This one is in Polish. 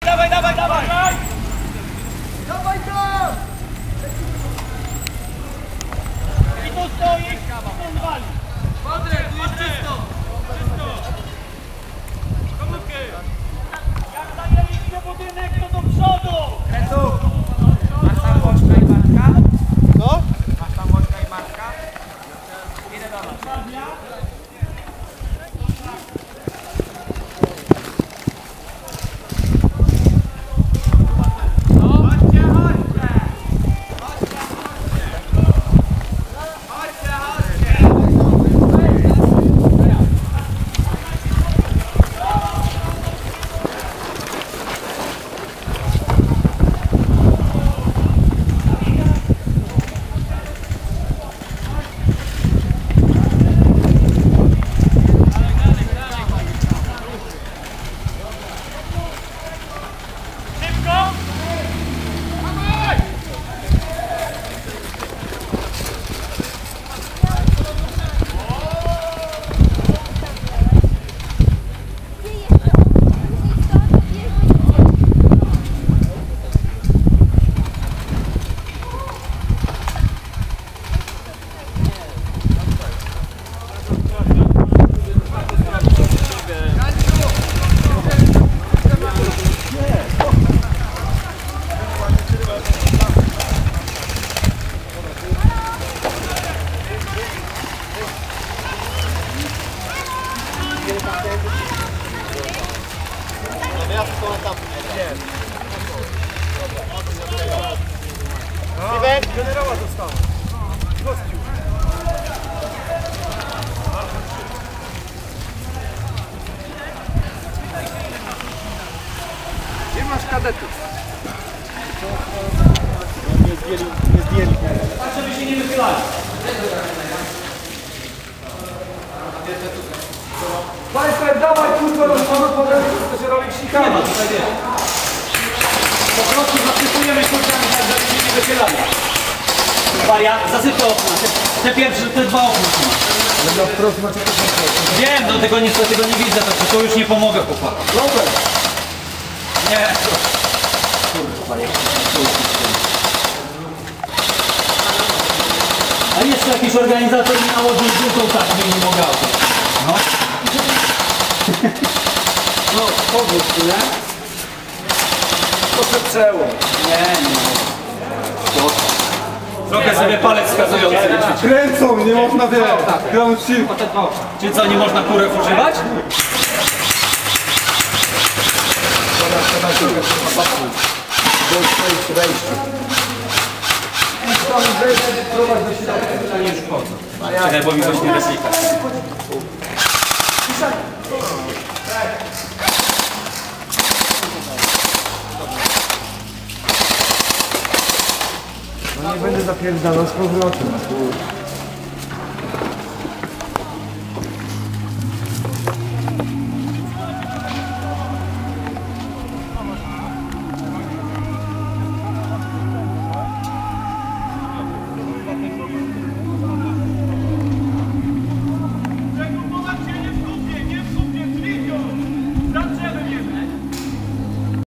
Dawaj, dawaj, dawaj! Dawaj go! I tu stoi, stąd wali. Generała dostała. Gościu. Gdzie masz kadetów? Nie zdjęli, nie zdjęli. Żeby się nie wychylali. Do to się robi Nie. Po prostu zasypujemy kurczami tak, żeby się nie wychylali. Waria, zasypę okna. Te, te pierwsze, te dwa okna na to Wiem, do tego niestety tego nie widzę, tak to już nie pomogę chłopakom. Robert! Nie. A jeszcze jakiś organizator mi nałożył żółtą taśmę i nie mogę. No. No, powód, nie? To się przeło. Nie, nie. Trochę sobie palec wskazujący liczyć. Kręcą, nie można wie. Ground shift. Czy co, nie można kurek używać? Czekaj, bo mi coś nie reslika. No nie będę zapierdalał z powrotem.